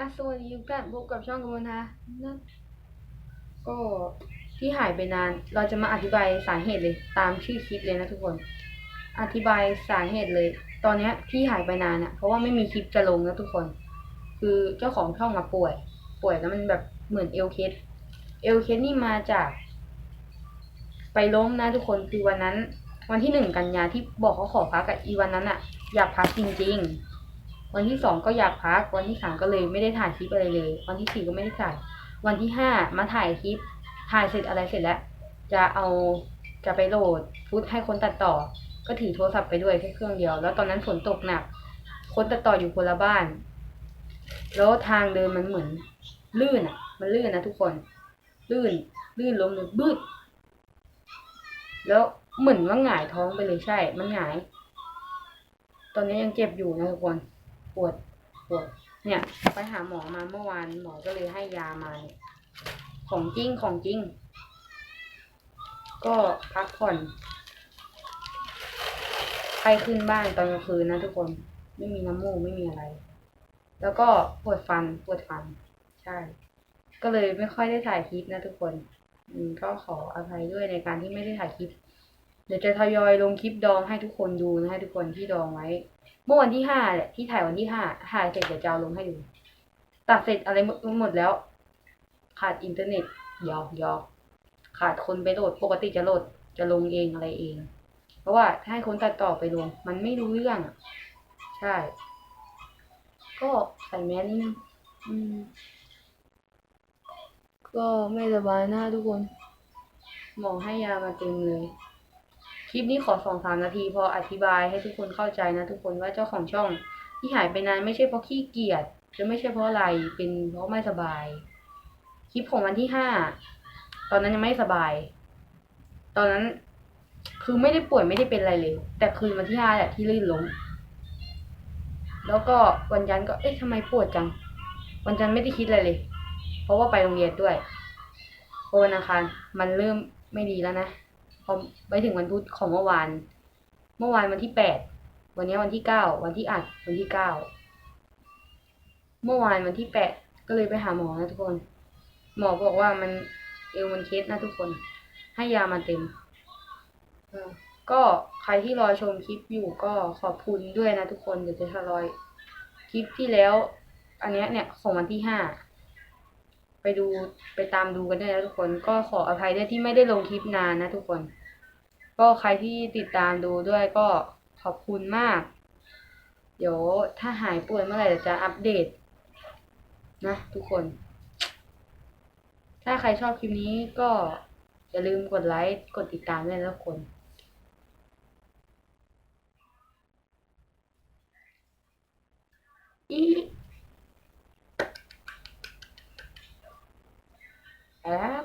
อะสวัสดีทุกท่านพบกับช่องกมลทานะก็ที่หายไปนาน เราจะมาอธิบายสาเหตุเลย ตามชื่อคลิปเลยนะทุกคน อธิบายสาเหตุเลย ตอนเนี้ยที่หายไปนานอะ่ะ เพราะว่าไม่มีคลิปจะลงนะทุกคน คือเจ้าของช่องมาป่วย ป่วยแล้วมันแบบเหมือนเอลเคสเอลเคสนี่มาจาก ไปล้มนะทุกคนคือวันนั้น วันที่หนึ่งกันยาที่บอกเขาขอพักกับอีวันนั้นอะอยากพักจริง ๆ วันที่สองก็อยากพัก วันที่สามก็เลยไม่ได้ถ่ายคลิปอะไรเลย วันที่สี่ก็ไม่ได้ถ่าย วันที่ห้ามาถ่ายคลิป ถ่ายเสร็จอะไรเสร็จแล้ว จะเอาจะไปโหลดฟุตให้คนตัดต่อ ก็ถือโทรศัพท์ไปด้วยแค่เครื่องเดียว แล้วตอนนั้นฝนตกหนัก คนตัดต่ออยู่คนละบ้าน แล้วทางเดินมันเหมือน ลื่นอะ มันลื่นนะทุกคน ลื่น ลื่นล้มเลยบึ้ดแล้วเหมือนว่าหงายท้องไปเลยใช่ มันหงาย ตอนนี้ยังเจ็บอยู่นะทุกคน ปวดปวด เนี่ยไปหาหมอมาเมื่อวานหมอก็เลยให้ยามาของจริงของจริง ก็พักผ่อนไข้ขึ้นบ้างตอนกลางคืนนะทุกคนไม่มีน้ำมูกไม่มีอะไร แล้วก็ปวดฟันปวดฟัน ใช่ ก็เลยไม่ค่อยได้ถ่ายคลิปนะทุกคนอืมก็ขออภัยด้วยในการที่ไม่ได้ถ่ายคลิป ดี๋ยวจะทยอยลงคลิปดองให้ทุกคนดูนะให้ทุกคนที่ดองไว้ เมื่อวันที่ห้าแหละที่ถ่ายวันที่ห้าถ่ายเสร็จเดี๋ยวจะเอาลงให้ดู ตัดเสร็จอะไรหมดหมดแล้ว ขาดอินเทอร์เน็ตยอกยอกขาดคนไปโหลดปกติจะโหลดจะลงเองอะไรเอง เพราะว่าถ้าให้คนตัดต่อไปลง มันไม่รู้เรื่องอะใช่ ก็ใส่แมสนิดนึงอืมก็ไม่สบายหน้าทุกคน หมอให้ยามาเต็มเลย คลิปนี้ขอสองสามนาทีพออธิบายให้ทุกคนเข้าใจนะทุกคนว่าเจ้าของช่องที่หายไปนานไม่ใช่เพราะขี้เกียจหรือไม่ใช่เพราะอะไรเป็นเพราะไม่สบาย คลิปของวันที่ห้าตอนนั้นยังไม่สบาย ตอนนั้นคือไม่ได้ป่วยไม่ได้เป็นอะไรเลย แต่คืนวันที่ห้าแหละที่ลื่นล้มแล้วก็วันจันทร์ก็เอ๊ะทำไมปวดจัง วันจันทร์ไม่ได้คิดอะไรเลย เพราะว่าไปโรงเรียนด้วยพอวันอังคารมันเริ่มไม่ดีแล้วนะ พอไปถึงวันพุธของเมื่อวาน เมื่อวานวันที่แปดวันนี้วันที่เก้าวันที่อัดวันที่เก้าเมื่อวานวันที่แปดก็เลยไปหาหมอนะทุกคน หมอบอกว่ามันเอวมันเคสนะทุกคน ให้ยามาเต็มก็ใครที่รอชมคลิปอยู่ก็ขอบคุณด้วยนะทุกคนเดี๋ยวจะทยอยคลิปที่แล้ว อันนี้เนี่ยของวันที่ห้า ไปดูไปตามดูกันได้นะทุกคน ก็ขออภัยด้วยที่ไม่ได้ลงคลิปนานนะทุกคน ก็ใครที่ติดตามดูด้วยก็ขอบคุณมาก เดี๋ยวถ้าหายป่วยเมื่อไหร่จะอัปเดต นะทุกคน ถ้าใครชอบคลิปนี้ก็อย่าลืมกดไลค์กดติดตามด้วยนะทุกคน อีอ่า